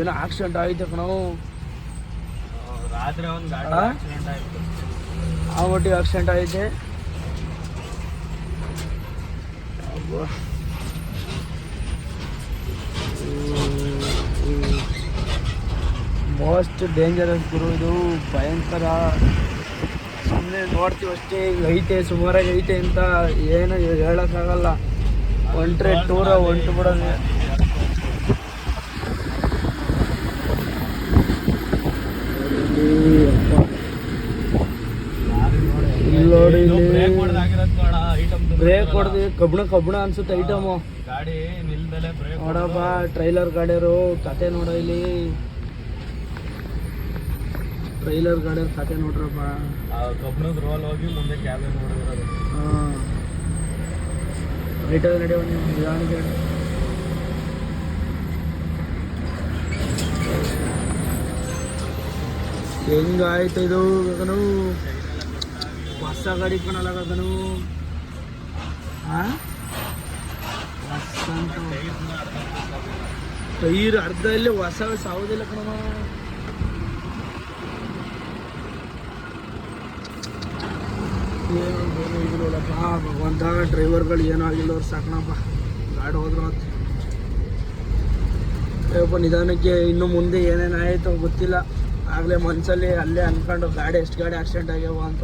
ಏನೋ ಆಕ್ಸಿಡೆಂಟ್ ಆಯ್ತು ಕಣವು ರಾತ್ರಿ ಒಂದು? ಆಕ್ಸಿಡೆಂಟ್ ಆಯ್ತು. ಆಕ್ಸಿಡೆಂಟ್ ಆಗೈತೆ ಮೋಸ್ಟ್ ಡೇಂಜರಸ್ ಗುರು ಇದು ಭಯಂಕರ. ಸುಮ್ಮನೆ ನೋಡ್ತೀವಿ ಅಷ್ಟೇ ಈಗ ಐತೆ ಸುಮಾರಾಗಿ ಐತೆ ಅಂತ ಏನು ಹೇಳೋಕ್ಕಾಗಲ್ಲ. ಒಂಟ್ರೆ ಟೂರ ಹೊಂಟು ಬಿಡೋದು. ಇಲ್ಲಿ ನೋಡಿ ಇಲ್ಲಿ. ಬ್ರೇಕ್ ಹೊಡೆದಾಗಿರೋದು ನೋಡ ಐಟಮ್ ಬ್ರೇಕ್ ಹೊಡೆದು ಕಬ್ಬಣ ಕಬ್ಬಣ ಅನ್ಸುತ್ತೆ ಐಟಮು ಗಾಡಿ ನಿಲ್ದಲೆ ಬ್ರೇಕ್ ನೋಡಪ್ಪ ಟ್ರೈಲರ್ ಗಾಡಿಯರು ಕತೆ ನೋಡ ಇಲ್ಲಿ. ಟ್ರೈಲರ್ ಗಾಡಿಯವ್ರ ಕತೆ ನೋಡ್ರಪ್ಪ. ಕಬ್ಬಣದ ರೋಲ್ ಹೋಗಿ ಮುಂದೆ ಕ್ಯಾಬೆ ಹೊಡೆದಿರೋದು. ಹಾಂ. ರೈಟರ್ ನಡೆಯುವ ನೀವು ನಿಧಾನಕ್ಕೆ. ಹೆಂಗಾಯ್ತು ಇದು ಗಗನು? ಹೊಸ ಗಾಡಿ ಕಣಲ್ಲ ಗಗನು. ಟೈರ್ ಅರ್ಧ ಇಲ್ಲಿ ಹೊಸ ಸಾವುದಿಲ್ಲ ಕಣಮ್ಮ ಏನು ಇದಿಲ್ಲಪ್ಪ ಡ್ರೈವರ್ಗಳು ಏನೂ ಆಗಿಲ್ಲ ಅವ್ರು ಸಾಕಣಪ್ಪ ಗಾಡಿ ಹೋದ್ರು ಅಂತ ಅಯ್ಯಪ್ಪ, ನಿಧಾನಕ್ಕೆ ಇನ್ನು ಮುಂದೆ ಏನೇನು ಆಯಿತು ಗೊತ್ತಿಲ್ಲ. ಆಗಲೇ ಮನಸ್ಸಲ್ಲಿ ಅಲ್ಲೇ ಅನ್ಕೊಂಡು ಗಾಡಿ, ಎಷ್ಟು ಗಾಡಿ ಆಕ್ಸಿಡೆಂಟ್ ಆಗ್ಯಾವ ಅಂತ.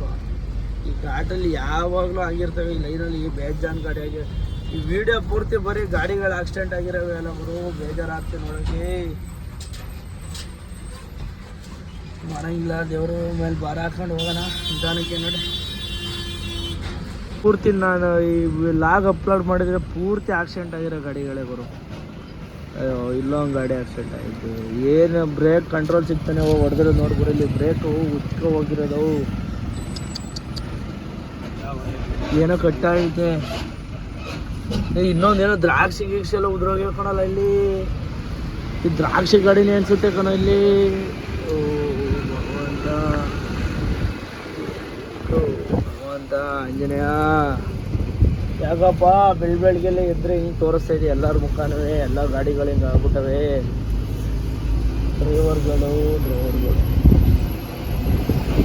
ಈ ಘಾಟಲ್ಲಿ ಯಾವಾಗಲೂ ಆಗಿರ್ತವೆ, ಈ ಲೈನಲ್ಲಿ ಬೇಜಾನ್ ಗಾಡಿ ಆಗಿ. ಈ ವಿಡಿಯೋ ಪೂರ್ತಿ ಬರೀ ಗಾಡಿಗಳು ಆಕ್ಸಿಡೆಂಟ್ ಆಗಿರೋವೆ ಎಲ್ಲ ಬರೋ ಬೇಜಾರಾಗ್ತದೆ ನೋಡೋಕೆ ಮಾಡಂಗಿಲ್ಲ ದೇವರು ಮೇಲೆ ಬಾರ ಹಾಕೊಂಡು ಹೋಗೋಣ ನಿಧಾನಕ್ಕೆ ನೋಡಿ. ಪೂರ್ತಿ ನಾನು ಈ ಲಾಗ್ ಅಪ್ಲೋಡ್ ಮಾಡಿದರೆ ಪೂರ್ತಿ ಆಕ್ಸಿಡೆಂಟ್ ಆಗಿರೋ ಗಾಡಿಗಳೇ ಬರು ಅಯ್ಯೋ ಇಲ್ಲೊಂದು ಗಾಡಿ ಆಕ್ಸಿಡೆಂಟ್ ಆಯಿತು ಏನು ಬ್ರೇಕ್ ಕಂಟ್ರೋಲ್ ಸಿಗ್ತಾನೆ ಹೊಡೆದ್ರೆ ನೋಡ್ಬಿಡು ಇಲ್ಲಿ ಬ್ರೇಕು ಉತ್ಕ ಹೋಗಿರೋದು. ಏನೋ ಕಟ್ಟಾಗೈತೆ ಏ, ಇನ್ನೊಂದೇನೋ ದ್ರಾಕ್ಷಿ ಗೀಕ್ಷಿ ಎಲ್ಲ ಉದ್ರೋಗಿ ಕಣಲ್ಲ ಇಲ್ಲಿ. ಈ ದ್ರಾಕ್ಷಿ ಗಾಡಿನೇ ಅನ್ಸುತ್ತೆ ಕಣ ಇಲ್ಲಿ. ಭಗವಂತ. ಆಂಜನೇಯ. ಯಾಕಪ್ಪ, ಬೆಳ್ ಬೆಳಗ್ಗೆಲ್ಲ ಎದ್ರೆ ಹಿಂಗೆ ತೋರಿಸ್ತಾ ಇದೆ ಎಲ್ಲರ ಮುಖಾನವೇ, ಎಲ್ಲ ಗಾಡಿಗಳು ಹಿಂಗೆ ಆಗ್ಬಿಟ್ಟವೆ. ಡ್ರೈವರ್ಗಳು ಡ್ರೈವರ್ಗಳು.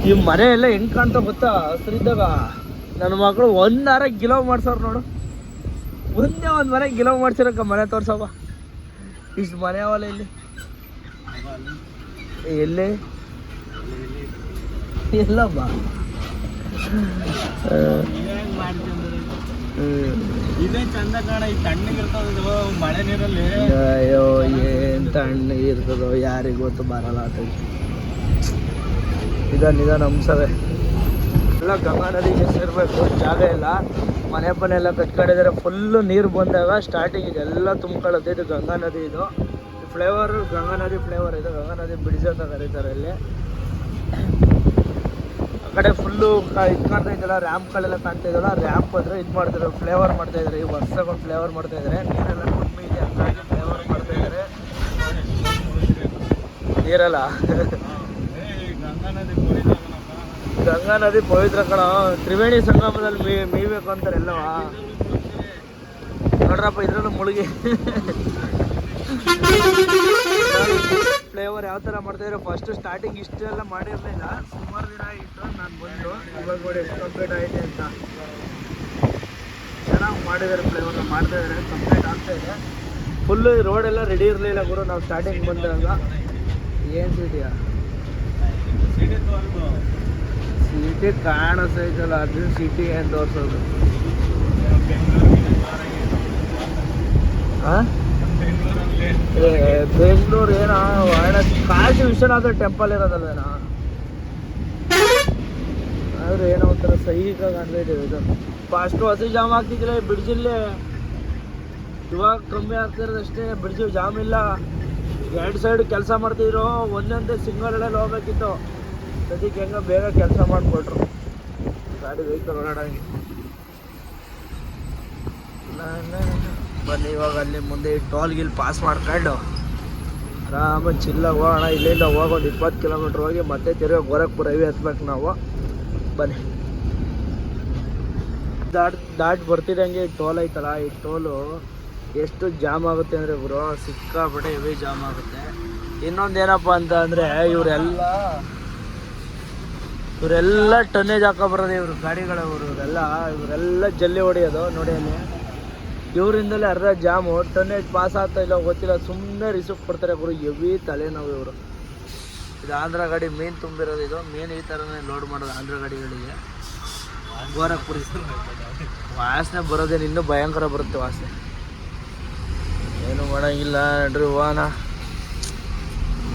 ಈ ಮನೆ ಎಲ್ಲ ಹೆಂಗ್ ಕಾಣ್ತಾ ಗೊತ್ತಾ? ಹಸ್ರಿದ್ದಾಗ ನನ್ನ ಮಕ್ಕಳು ಒಂದಾರ ಗಿಲೋ ಮಾಡ್ಸೋರು ನೋಡು. ಒಂದೇ ಒಂದು ಮನೆ ಗಿಲೋ ಮಾಡ್ಸಿರಕ್ಕ ಮನೆ ತೋರ್ಸವ ಇಷ್ಟು ಮನೆ ಅವಲ್ಲ ಇಲ್ಲಿ. ಎಲ್ಲಿ? ಎಲ್ಲ ಬಾ ಅಯ್ಯೋ ಏನ್ ತಣ್ಣ ಇರ್ತದೋ ಯಾರಿಗೂ ಗೊತ್ತು ಬರಲ್ಲ ಇದ ನಿಧಾನ ಎಲ್ಲ ಗಂಗಾ ನದಿಗೆ ಸೇರ್ಬೇಕು ಜಾಗ ಎಲ್ಲ ಮನೆ ಎಲ್ಲ ಕಟ್ಕೊಂಡಿದ್ದಾರೆ ಫುಲ್ಲು ನೀರು ಬಂದಾಗ ಸ್ಟಾರ್ಟಿಂಗ್ ಇದೆಲ್ಲ ತುಂಬ್ಕೊಳ್ಳುತ್ತೆ ಇದು ಗಂಗಾ ನದಿ ಇದು. ಫ್ಲೇವರ್ ಗಂಗಾ ನದಿ ಫ್ಲೇವರ್ ಇದು. ಗಂಗಾ ನದಿ ಬ್ರಿಡ್ಜ್ ಅಂತ ಕರೀತಾರೆ ಇಲ್ಲಿ. ಆ ಕಡೆ ಫುಲ್ಲು ಇದು ಕಾಣ್ತಾ ಇದ್ದಲ್ಲ ರ್ಯಾಂಪ್ಗಳೆಲ್ಲ ಕಾಣ್ತಾ ಇದ್ದಲ್ಲ ರ್ಯಾಂಪ್ ಅಂದ್ರೆ ಇದು ಮಾಡ್ತಾರೆ ಫ್ಲೇವರ್ ಮಾಡ್ತಾ ಇದ್ದಾರೆ ಈ ವರ್ಷಗಳು ಫ್ಲೇವರ್ ಮಾಡ್ತಾ ಇದ್ದಾರೆ ನೀರೆಲ್ಲ ಕಮ್ಮಿ ಇದೆ, ಹಂಗಾಗಿ ಫ್ಲೇವರ್ ಮಾಡ್ತಾ ಇದ್ದಾರೆ ನೀರಲ್ಲ? ಗಂಗಾ ನದಿ ಗಂಗಾ ನದಿ ಪವಿತ್ರ ಕಣ. ತ್ರಿವೇಣಿ ಸಂಗಮದಲ್ಲಿ ಮೀ ಮೀಬೇಕು ಅಂತಾರೆ ಎಲ್ಲವ ನೋಡ್ರಪ್ಪ, ಇದ್ರಲ್ಲೂ ಮುಳುಗಿ. ಫ್ಲೇವರ್ ಯಾವ ಥರ ಮಾಡ್ತಾಯಿದ್ರೆ ಫಸ್ಟ್ ಸ್ಟಾರ್ಟಿಂಗ್ ಇಷ್ಟೆಲ್ಲ ಮಾಡಿರಲಿಲ್ಲ ಸುಮಾರು ದಿನ ಆಗಿತ್ತು ನಾನು ಬಂದು. ಇವಾಗ ನೋಡಿ ಎಷ್ಟು ಕಂಪ್ಲೀಟ್ ಆಯಿತು ಅಂತ. ಚೆನ್ನಾಗಿ ಮಾಡಿದ್ದಾರೆ ಫ್ಲೇವರ್ ಮಾಡ್ತಾ ಇದ್ದಾರೆ ಕಂಪ್ಲೀಟ್ ಆಗ್ತಾ ಇದೆ. ಫುಲ್ಲು ರೋಡೆಲ್ಲ ರೆಡಿ ಇರಲಿಲ್ಲ ಗುರು, ನಾವು ಸ್ಟಾರ್ಟಿಂಗ್ ಬಂದಾಗ. ಏನು ಸಿಟಿಯಾ ಸಿಟಿ ಕಾಣಿಸ್ತೈತಲ್ಲ ಅದು ಸಿಟಿ ಏನು ತೋರಿಸೋದು ಬೆಂಗಳೂರು ಏನೋ ಕಾಶಿ ವಿಶ್ವನಾಥ ಟೆಂಪಲ್ ಇರೋದಲ್ವೇನೋ? ಆದ್ರೆ ಏನೋ ಒಂಥರ ಸೈಹಿಕ ಕಾಣ್ತಾ ಇದೆ ಫಸ್ಟ್ ಹಸಿ ಜಾಮ್ ಆಗ್ತಿದ್ರೆ ಬ್ರಿಡ್ಜಲ್ಲಿ ಇವಾಗ ಕಮ್ಮಿ ಆಗ್ತಿರೋದಷ್ಟೇ ಬ್ರಿಡ್ಜ್ ಜಾಮ್ ಇಲ್ಲ. ಎರಡು ಸೈಡ್ ಕೆಲಸ ಮಾಡ್ತಿದ್ರು, ಒಂದೊಂದೇ ಸಿಂಗಲ್ ಹೋಗ್ಬೇಕಿತ್ತು. ಸದ್ಯಕ್ಕೆ ಹೆಂಗೋ ಬೇಗ ಕೆಲಸ ಮಾಡಿಕೊಟ್ರು. ಗಾಡಿ ವೆಹಿಕಲ್ ಓಡಾಡಂಗೆ ಬನ್ನಿ, ಇವಾಗ ಅಲ್ಲಿ ಮುಂದೆ ಟೋಲ್ ಗಿಲ್ ಪಾಸ್ ಮಾಡ್ಕೊಂಡು ಆರಾಮ ಚಿಲ್ಲಾಗ ಹೋಗೋಣ. ಇಲ್ಲಿಂದ ಹೋಗೋದು ಇಪ್ಪತ್ತು ಕಿಲೋಮೀಟ್ರ್ ಹೋಗಿ ಮತ್ತೆ ತಿರುಗಿ ಗೋರಖ್ಪುರ ಹೈವೇ ಹತ್ಬೇಕು ನಾವು. ಬನ್ನಿ. ದಾಟ್ ದಾಟ್ ಬರ್ತಿದಂಗೆ ಈ ಟೋಲ್ ಐತಲ್ಲ, ಈ ಟೋಲು ಎಷ್ಟು ಜಾಮ್ ಆಗುತ್ತೆ ಅಂದರೆ ಗುರು ಸಿಕ್ಕಾಪಟ್ಟೆ ಇವೇ ಜಾಮ್ ಆಗುತ್ತೆ. ಇನ್ನೊಂದೇನಪ್ಪ ಅಂತ ಅಂದರೆ ಇವರೆಲ್ಲ ಇವರೆಲ್ಲ ಟನ್ನೇಜ್ ಹಾಕೊಬರೋದು ಇವರು ಗಾಡಿಗಳ ಇವರೆಲ್ಲ ಇವರೆಲ್ಲ ಜಲ್ಲಿ ಹೊಡೆಯೋದು ನೋಡಿ ಅಲ್ಲಿ. ಇವರಿಂದಲೇ ಅರ್ಧ ಜಾಮು ಟನ್ನೇಜ್ ಪಾಸ್ ಆಗ್ತಾ ಇಲ್ಲ ಗೊತ್ತಿಲ್ಲ ಸುಮ್ಮನೆ ರಿಸಿಪ್ಟ್ ಕೊಡ್ತಾರೆ ಗುರು ಎವಿ ತಲೆನೋವು ಇವರು. ಇದು ಆಂಧ್ರ ಗಾಡಿ ಮೀನ್ ತುಂಬಿರೋದು ಇದು. ಮೇನ್ ಈ ಥರನೇ ಲೋಡ್ ಮಾಡೋದು ಆಂಧ್ರ ಗಾಡಿಗಳಿಗೆ. ಗೋರಖ್ಪುರಿ ವಾಸನೆ ಬರೋದೇನು ಇನ್ನೂ ಭಯಂಕರ ಬರುತ್ತೆ ವಾಸನೆ. ಏನು ಮಾಡೋಂಗಿಲ್ಲ ನಡ್ರಿ ಹೋಗೋಣ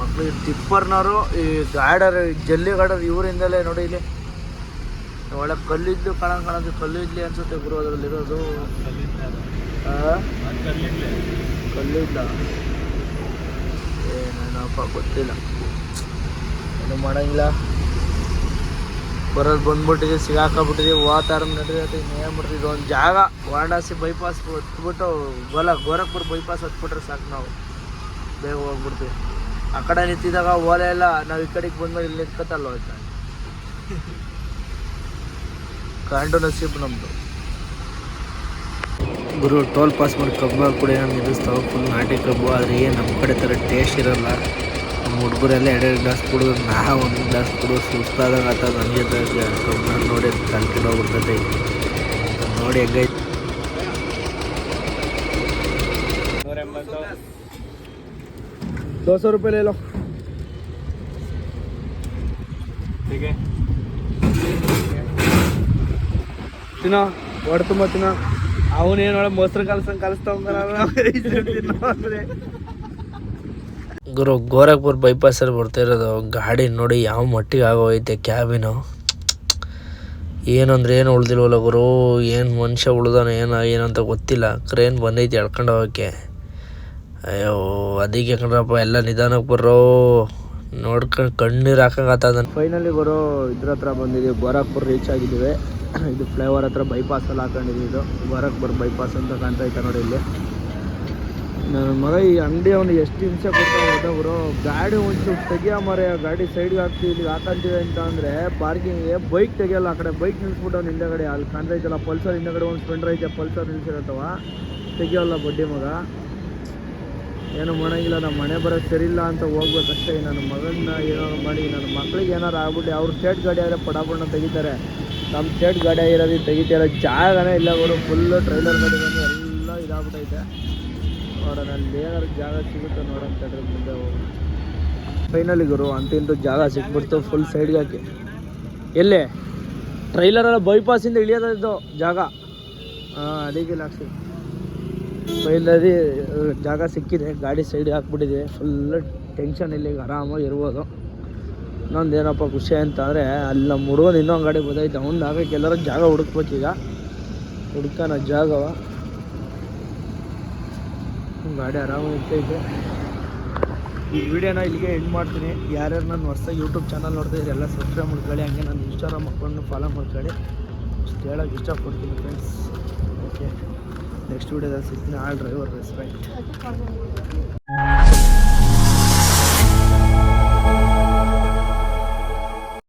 ಮಕ್ಕಳು ಟಿಪ್ಪರ್ನವರು ಈ ಗಾಡರ್ ಜಲ್ಲಿ ಗಾಡರ್ ಇವರಿಂದಲೇ ನೋಡಿ ಇಲ್ಲಿ. ಒಳ್ಳೆ ಕಲ್ಲಿದ್ದು ಕಾಣಂಗ್ ಕಾಣೋದು ಕಲ್ಲು ಇಡ್ಲಿ ಅನ್ಸುತ್ತೆ ಗುರು, ಅದರಲ್ಲಿರೋದು. ಆ? ಕಲ್ಲಿದ್ದ? ಏನೇನಪ್ಪ ಗೊತ್ತಿಲ್ಲ. ಏನು ಮಾಡೋಂಗಿಲ್ಲ. ಬರೋದು ಬಂದ್ಬಿಟ್ಟಿದೆ ಸಿಗಾಕೊಂಬಿಟ್ಟಿದೆ ವಾತಾವರಣ ನಡೆದೈತೆ ಏನು ಇದೊಂದು ಒಂದು ಜಾಗ, ವಾರಣಾಸಿ ಬೈಪಾಸ್ ಹತ್ಬಿಟ್ಟು ಗೋಲ ಗೋರಖ್ಪುರ ಬೈಪಾಸ್ ಹತ್ಬಿಟ್ರೆ ಸಾಕು ನಾವು. ಬೇಗ ಹೋಗ್ಬಿಡ್ತೀವಿ. ಆ ಕಡೆ ನಿಂತಿದ್ದಾಗ ಓಲೆ ಎಲ್ಲ ನಾವು ಈ ಕಡೆಗೆ ಬಂದ್ಮೇಲೆ ಇಲ್ಲಿ ನಿಂತ್ಕೊತಲ್ಲ ಹೋಯ್ತಾ ಕಾಂಡು ನಸೀಬ್ ನಮ್ಮದು ಗುರು, ಟೋಲ್ ಪಾಸ್ ಮಾಡಿ ಕಬ್ಬು ಕೂಡ ನಿಲ್ಲಿಸ್ತಾವೆ ಫುಲ್ ನಾಟಿ ಕಬ್ಬು, ಆದರೆ ಏನು ನಮ್ಮ ಕಡೆ ಥರ ಟೇಸ್ಟ್ ಇರಲ್ಲ. ನಮ್ಮ ಹುಡುಗರೆಲ್ಲ ಎರಡೆರಡು ಗ್ಲಾಸ್ ಕುಡಿದ್ರು, ನಾ ಒಂದು ಗ್ಲಾಸ್ ಕುಡಿದು ಸುಸ್ತಾದಾಗ ಆತ ನನಗೆ ಕಬ್ಬನ್ನ ನೋಡಿ ಕಲ್ಕೊಂಡು ಹೋಗ್ಬಿಡ್ತೈತೆ. ನೋಡಿ ಹೆಂಗೈತೆ. दो सौ रुपये ले लो ಹೀಗೆ ತಿನ್ನೋ ಹೊಡೆ ತುಂಬ ತಿನ್ನೋ ಅವನೇನು ಒಳ್ಳೆ ಮೊಸರು ಕಲ್ಸಂಗೆ ಕಲಿಸ್ತಾವಂದ್ರೆ ಗುರು ಗೋರಖ್ಪುರ್ ಬೈಪಾಸಲ್ಲಿ ಬರ್ತಾ ಇರೋದು ಗಾಡಿ ನೋಡಿ ಯಾವ ಮಟ್ಟಿಗೆ ಆಗೋಯ್ತೆ ಕ್ಯಾಬಿನು ಏನಂದ್ರೆ ಏನು ಉಳ್ದಿಲ್ವಲ್ಲ ಗುರು ಏನು ಮನುಷ್ಯ ಉಳ್ದಾನ ಏನು ಏನಂತ ಗೊತ್ತಿಲ್ಲ ಕ್ರೇನ್ ಬಂದೈತಿ ಎಳ್ಕೊಂಡು ಹೋಗೋಕ್ಕೆ ಅಯ್ಯೋ, ಅದಕ್ಕೆ ಕಣ್ರಪ್ಪ ಎಲ್ಲ ನಿಧಾನಕ್ಕೆ ಬರೋ ನೋಡ್ಕೊಂಡು ಕಣ್ಣೀರು ಹಾಕಂಗತ್ತದ ಫೈನಲಿ ಬರೋ ಇದ್ರ ಹತ್ರ ಬಂದಿದ್ದೀವಿ ಗೋರಖ್ಪುರ್ ರೀಚ್ ಆಗಿದ್ದೀವಿ. ಇದು ಫ್ಲೈಓವರ್ ಹತ್ರ ಬೈಪಾಸಲ್ಲಿ ಹಾಕೊಂಡಿದ್ದೀವಿ ಇದು. ಗೋರಖ್ಪುರ್ ಬೈಪಾಸ್ ಅಂತ ಕಾಣ್ತಾ ನೋಡಿ ಇಲ್ಲಿ. ನನ್ನ ಮಗ ಈ ಅಂಗಡಿ ಅವನು ಎಷ್ಟು ಹಿಂಸೆ ಕೊಡ್ತಾ ಬರೋ ಗಾಡಿ ಒಂಚೂರು ತೆಗಿಯೋ ಮರೆ ಗಾಡಿ ಸೈಡ್ಗೆ ಹಾಕ್ತೀವಿ ಇಲ್ಲಿ ಹಾಕಂತೀವಿ ಅಂತ ಅಂದರೆ ಪಾರ್ಕಿಂಗ್ಗೆ ಬೈಕ್ ತೆಗಿಯಲ್ಲ, ಆ ಕಡೆ ಬೈಕ್ ನಿಲ್ಸ್ಬಿಟ್ಟು ಅವ್ನು ಹಿಂದಗಡೆ, ಅಲ್ಲಿ ಕಾಣ್ತಾ ಇದ್ದಲ್ಲ ಪಲ್ಸರ್ ಹಿಂದಗಡೆ ಒಂದು ಸ್ಪೆಂಡರ್ ಐತೆ ಪಲ್ಸರ್ ನಿಲ್ಸಿರತ್ತವ. ತೆಗಿಯೋಲ್ಲ ಬಡ್ಡಿ ಮಗ. ಏನು ಮಾಡೋಂಗಿಲ್ಲ ನಮ್ಮ ಮನೆ ಬರೋದು ಸರಿ ಇಲ್ಲ ಅಂತ ಹೋಗ್ಬೇಕಷ್ಟೇ. ನನ್ನ ಮಗನ್ನ ಏನಾದ್ರು ಮಾಡಿ, ನನ್ನ ಮಕ್ಳಿಗೆ ಏನಾರು ಆಗ್ಬಿಟ್ಟು ಅವ್ರ ಸ್ಟೇಟ್ ಗಾಡಿ ಆದರೆ ಪಡಾಪಡನ ತೆಗಿತಾರೆ. ನಮ್ಮ ಸ್ಟೇಟ್ ಗಾಡಿ ಆಗಿರೋದು ತೆಗಿತಾರೆ ಜಾಗನೇ ಇಲ್ಲ ಅವರು ಫುಲ್ಲು ಟ್ರೈಲರ್ ಗಾಡಿ ಬಂದು ಎಲ್ಲ ಇದಾಗ್ಬಿಟ್ಟೈತೆ ನೋಡೋಣ ಅಲ್ಲಿ ಏನಾದ್ರು ಜಾಗ ಸಿಗುತ್ತೆ ನೋಡೋಣ ತಡ್ರಿ ಮುಂದೆ ಹೋಗಿ ಫೈನಲಿ ಗುರು ಅಂತಿಂತೂ ಜಾಗ ಸಿಕ್ಬಿಡ್ತು ಫುಲ್ ಸೈಡ್ಗೆ ಹಾಕಿ ಎಲ್ಲಿ? ಟ್ರೈಲರೆಲ್ಲ ಬೈಪಾಸಿಂದ ಇಳಿಯೋದಿದ್ದು ಜಾಗ. ಹಾಂ ಅದಕ್ಕೆ ಹಾಕ್ಸಿ ಫೈನಲಿ ಜಾಗ ಸಿಕ್ಕಿದೆ, ಗಾಡಿ ಸೈಡ್ ಹಾಕ್ಬಿಟ್ಟಿದೆ. ಫುಲ್ ಟೆನ್ಷನ್ ಇಲ್ಲಿ, ಆರಾಮಾಗಿ ಇರ್ಬೋದು. ಇನ್ನೊಂದು ಏನಪ್ಪ ಖುಷಿ ಅಂತಂದರೆ, ಅಲ್ಲಿ ನಮ್ಮ ಹುಡುಗನ ಇನ್ನೊಂದು ಗಾಡಿ ಬಂದೈತೆ. ಅವ್ನು ಆಗಕ್ಕೆ ಎಲ್ಲರೂ ಜಾಗ ಹುಡುಕ್ಬೇಕೀಗ ಹುಡ್ಕೋಣ ಜಾಗವ ಗಾಡಿ ಆರಾಮಾಗಿ ಇರ್ತೈತೆ. ಈ ವಿಡಿಯೋನ ಇಲ್ಲಿಗೆ ಎಂಡ್ ಮಾಡ್ತೀನಿ. ಯಾರ್ಯಾರು ನಾನು ಹೊಸ ಯೂಟ್ಯೂಬ್ ಚಾನಲ್ ನೋಡ್ತಾ ಇದ್ರೆ ಎಲ್ಲ ಸಬ್ಸ್ಕ್ರೈಬ್ ಮಾಡ್ಕೊಳ್ಳಿ. ಹಂಗೆ ನನ್ನ ಇನ್ಸ್ಟಾಗ್ರಾಮ್ ಅಕೌಂಟ್ನ ಫಾಲೋ ಮಾಡ್ಕೊಳ್ಳಿ. ಅಷ್ಟು ಹೇಳೋಕೆ ಇಷ್ಟಪಡ್ತೀನಿ ಫ್ರೆಂಡ್ಸ್ ಓಕೆ ನೆಕ್ಸ್ಟ್ ವೀಡಿಯೋದಾಗ ಸಿಗ್ತೀನಿ. All driver respect